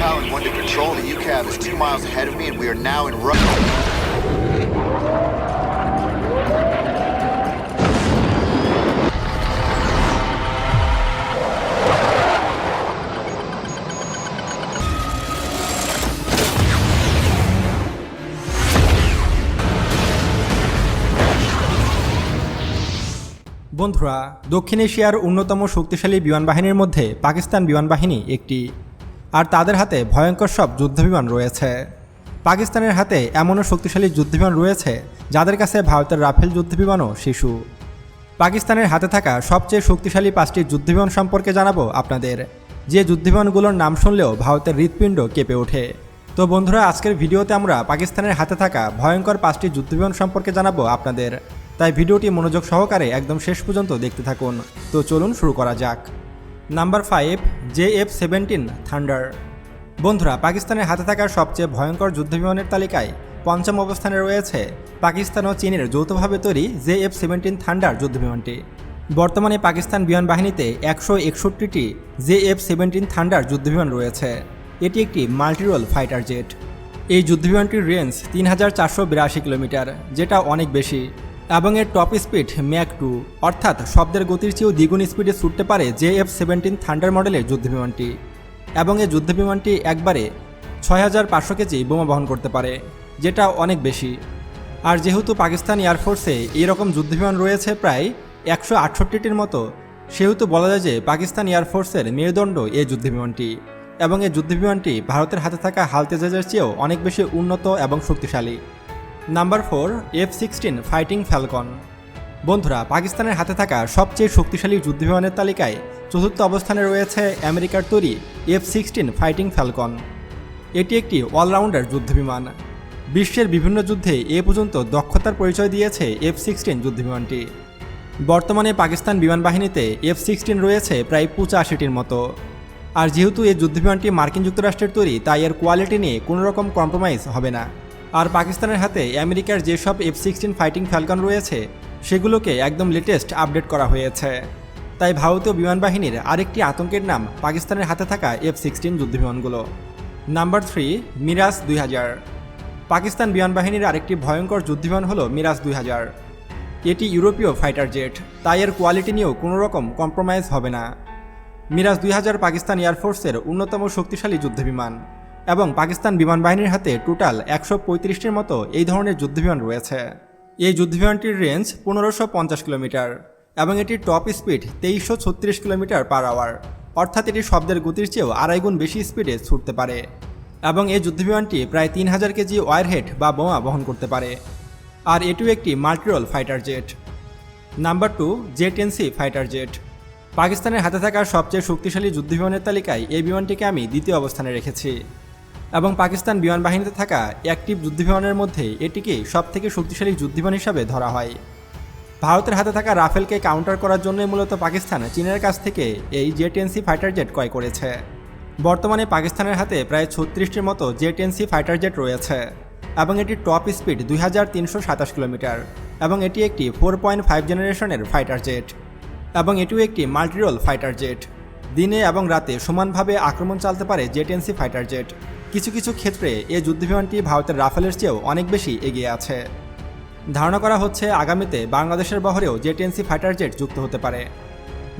Talon 1 to control. The UCAV is two miles ahead of me, and we are now in Russia. বন্ধুরা দক্ষিণ এশিয়ার অন্যতম শক্তিশালী বিমান বাহিনীর মধ্যে পাকিস্তান বিমান বাহিনী একটি আর তাদের হাতে ভয়ঙ্কর সব যুদ্ধবিমান রয়েছে। পাকিস্তানের হাতে এমনও শক্তিশালী যুদ্ধবিমান রয়েছে, যাদের কাছে ভারতের রাফেল যুদ্ধবিমানও শিশু। পাকিস্তানের হাতে থাকা সবচেয়ে শক্তিশালী পাঁচটি যুদ্ধবিমান সম্পর্কে জানাব আপনাদের। যে যুদ্ধবিমানগুলোর নাম শুনলেও ভারতের হৃৎপিণ্ড কেঁপে ওঠে। তো বন্ধুরা, আজকের ভিডিওতে আমরা পাকিস্তানের হাতে থাকা ভয়ঙ্কর পাঁচটি যুদ্ধবিমান সম্পর্কে জানাব আপনাদের। তাই ভিডিওটি মনোযোগ সহকারে একদম শেষ পর্যন্ত দেখতে থাকুন। তো চলুন শুরু করা যাক। Number five, J F seventeen, thunder. বন্ধুরা, পাকিস্তানের হাতে থাকা সবচেয়ে ভয়ঙ্কর যুদ্ধবিমানের তালিকায় পঞ্চম অবস্থানে রয়েছে পাকিস্তান ও চীনের যৌথভাবে তৈরি জে এফ সেভেন্টিন থান্ডার যুদ্ধবিমানটি। বর্তমানে পাকিস্তান বিমান বাহিনীতে একশো একষট্টিটি জে এফ সেভেন্টিন থান্ডার যুদ্ধবিমান রয়েছে। এটি একটি মাল্টিরোল ফাইটার জেট। এই যুদ্ধবিমানটির রেঞ্জ তিন হাজার চারশো বিরাশি কিলোমিটার, যেটা অনেক বেশি। এবং এর টপ স্পিড ম্যাক টু অর্থাৎ শব্দের গতির চেয়েও দ্বিগুণ স্পিডে ছুটতে পারে জে এফ সেভেন্টিন থান্ডার মডেলের যুদ্ধবিমানটি এবং এই যুদ্ধবিমানটি একবারে ছয় হাজার পাঁচশো কেজি বোমা বহন করতে পারে, যেটা অনেক বেশি। আর যেহেতু পাকিস্তান এয়ারফোর্সে এইরকম যুদ্ধবিমান রয়েছে প্রায় একশো আটষট্টিটির মতো, সেহেতু বলা যায় যে পাকিস্তান এয়ারফোর্সের মেরুদণ্ড এই যুদ্ধবিমানটি এবং এই যুদ্ধবিমানটি ভারতের হাতে থাকা হালতেজাজের চেয়েও অনেক বেশি উন্নত এবং শক্তিশালী। Number four, F sixteen, fighting falcon. বন্ধুরা, পাকিস্তানের হাতে থাকা সবচেয়ে শক্তিশালী যুদ্ধবিমানের তালিকায় চতুর্থ অবস্থানে রয়েছে আমেরিকার তৈরি এফ সিক্সটিন, ফাইটিং ফ্যালকন। এটি একটি অলরাউন্ডার যুদ্ধবিমান। বিশ্বের বিভিন্ন যুদ্ধে এ পর্যন্ত দক্ষতার পরিচয় দিয়েছে এফ সিক্সটিন যুদ্ধবিমানটি। বর্তমানে পাকিস্তান বিমান বাহিনীতে এফ সিক্সটিন রয়েছে প্রায় পঁচাশিটির মতো। আর যেহেতু এই যুদ্ধবিমানটি মার্কিন যুক্তরাষ্ট্রের তৈরি, তাই এর কোয়ালিটি নিয়ে কোনো রকম কম্প্রোমাইজ হবে না। আর পাকিস্তানের হাতে আমেরিকার যেসব এফ সিক্সটিন ফাইটিং ফ্যালকন রয়েছে, সেগুলোকে একদম লেটেস্ট আপডেট করা হয়েছে। তাই ভারতীয় বিমান বাহিনীর আরেকটি আতঙ্কের নাম পাকিস্তানের হাতে থাকা এফ সিক্সটিন যুদ্ধবিমানগুলো। নাম্বার থ্রি মিরাজ দুই হাজার। পাকিস্তান বিমান বাহিনীর আরেকটি ভয়ঙ্কর যুদ্ধবিমান হলো মিরাজ দুই হাজার। এটি ইউরোপীয় ফাইটার জেট তাই এর কোয়ালিটি নিয়েও কোনো রকম কম্প্রোমাইজ হবে না। মিরাজ দুই হাজার পাকিস্তান এয়ারফোর্সের অন্যতম শক্তিশালী যুদ্ধবিমান। এবং পাকিস্তান বিমান বাহিনীর হাতে টোটাল একশো পঁয়ত্রিশটির মতো এই ধরনের যুদ্ধবিমান রয়েছে। এই যুদ্ধবিমানটির রেঞ্জ পনেরোশো পঞ্চাশ কিলোমিটার এবং এটির টপ স্পিড তেইশশো ছত্রিশ কিলোমিটার পার আওয়ার। অর্থাৎ এটি শব্দের গতির চেয়েও আড়াই গুণ বেশি স্পিডে ছুটতে পারে এবং এই যুদ্ধবিমানটি প্রায় তিন হাজার কেজি ওয়ারহেড বা বোমা বহন করতে পারে। আর এটিও একটি multirole fighter jet. Number two, jet এনসি ফাইটার জেট। পাকিস্তানের হাতে থাকা সবচেয়ে শক্তিশালী যুদ্ধবিমানের তালিকায় এই বিমানটিকে আমি দ্বিতীয় অবস্থানে রেখেছি। এবং পাকিস্তান বিমান বাহিনীতে থাকা অ্যাক্টিভ যুদ্ধবিমানের মধ্যে এটিকে সবথেকে শক্তিশালী যুদ্ধবিমান হিসাবে ধরা হয়। ভারতের হাতে থাকা রাফেলকে কাউন্টার করার জন্যই মূলত পাকিস্তান চীনের কাছ থেকে এই জেটেনসি ফাইটার জেট ক্রয় করেছে। বর্তমানে পাকিস্তানের হাতে প্রায় ছত্রিশটির মতো জেটেনসি ফাইটার জেট রয়েছে এবং এটির টপ স্পিড দুই হাজার তিনশো সাতাশ কিলোমিটার এবং এটি একটি ফোর পয়েন্ট ফাইভ জেনারেশনের ফাইটার জেট এবং এটিও একটি মাল্টিরোল ফাইটার জেট দিনে এবং রাতে সমানভাবে আক্রমণ চালাতে পারে জেটেনসি ফাইটার জেট কিছু কিছু ক্ষেত্রে এই যুদ্ধবিমানটি ভারতের রাফেলের চেয়েও অনেক বেশি এগিয়ে আছে। ধারণা করা হচ্ছে আগামীতে বাংলাদেশের বহরেও জেটেনসি ফাইটার জেট যুক্ত হতে পারে।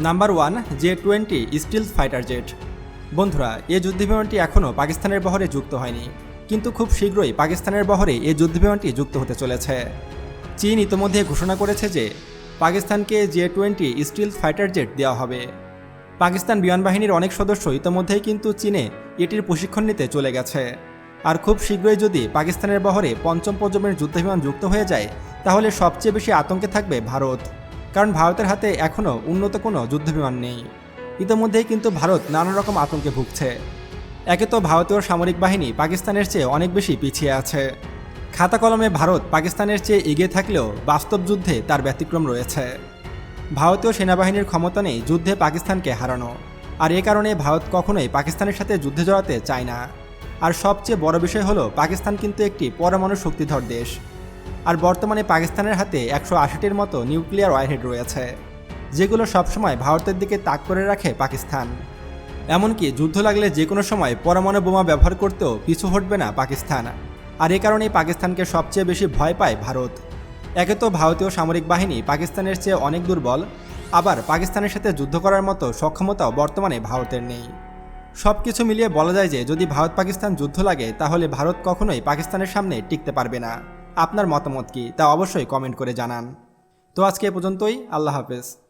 Number one J twenty stealth fighter jet বন্ধুরা এই যুদ্ধবিমানটি এখনও পাকিস্তানের বহরে যুক্ত হয়নি, কিন্তু খুব শীঘ্রই পাকিস্তানের বহরে এই যুদ্ধবিমানটি যুক্ত হতে চলেছে। চীন ইতোমধ্যে ঘোষণা করেছে যে পাকিস্তানকে J twenty stealth fighter jet দেওয়া হবে। পাকিস্তান বিমান বাহিনীর অনেক সদস্য ইতোমধ্যেই কিন্তু চীনে এটির প্রশিক্ষণ নিতে চলে গেছে। আর খুব শীঘ্রই যদি পাকিস্তানের বহরে পঞ্চম প্রজন্মের যুদ্ধবিমান যুক্ত হয়ে যায়, তাহলে সবচেয়ে বেশি আতঙ্কে থাকবে ভারত। কারণ ভারতের হাতে এখনও উন্নত কোনো যুদ্ধবিমান নেই। ইতোমধ্যেই কিন্তু ভারত নানা রকম আতঙ্কে ভুগছে। একে তো ভারতীয় সামরিক বাহিনী পাকিস্তানের চেয়ে অনেক বেশি পিছিয়ে আছে। খাতা কলমে ভারত পাকিস্তানের চেয়ে এগিয়ে থাকলেও বাস্তব যুদ্ধে তার ব্যতিক্রম রয়েছে। ভারতীয় সেনাবাহিনীর ক্ষমতা নেই যুদ্ধে পাকিস্তানকে হারানো। আর এ কারণে ভারত কখনোই পাকিস্তানের সাথে যুদ্ধে জড়াতে চায় না। আর সবচেয়ে বড় বিষয় হলো, পাকিস্তান কিন্তু একটি পরমাণু শক্তিধর দেশ। আর বর্তমানে পাকিস্তানের হাতে একশো আশিটির মতো নিউক্লিয়ার ওয়ারহেড রয়েছে, যেগুলো সবসময় ভারতের দিকে তাক করে রাখে পাকিস্তান। এমনকি যুদ্ধ লাগলে যে কোনো সময় পরমাণু বোমা ব্যবহার করতেও পিছু হটবে না পাকিস্তান। আর এ কারণেই পাকিস্তানকে সবচেয়ে বেশি ভয় পায় ভারত। একে তো ভারতীয় সামরিক বাহিনী পাকিস্তানের চেয়ে অনেক দুর্বল। আবার পাকিস্তানের সাথে যুদ্ধ করার মতো সক্ষমতাও বর্তমানে ভারতের নেই। সব কিছু মিলিয়ে বলা যায় যে, যদি ভারত পাকিস্তান যুদ্ধ লাগে, তাহলে ভারত কখনোই পাকিস্তানের সামনে টিকতে পারবে না। আপনার মতামত কি? তা অবশ্যই কমেন্ট করে জানান। তো আজকে এ পর্যন্তই। আল্লাহ হাফেজ।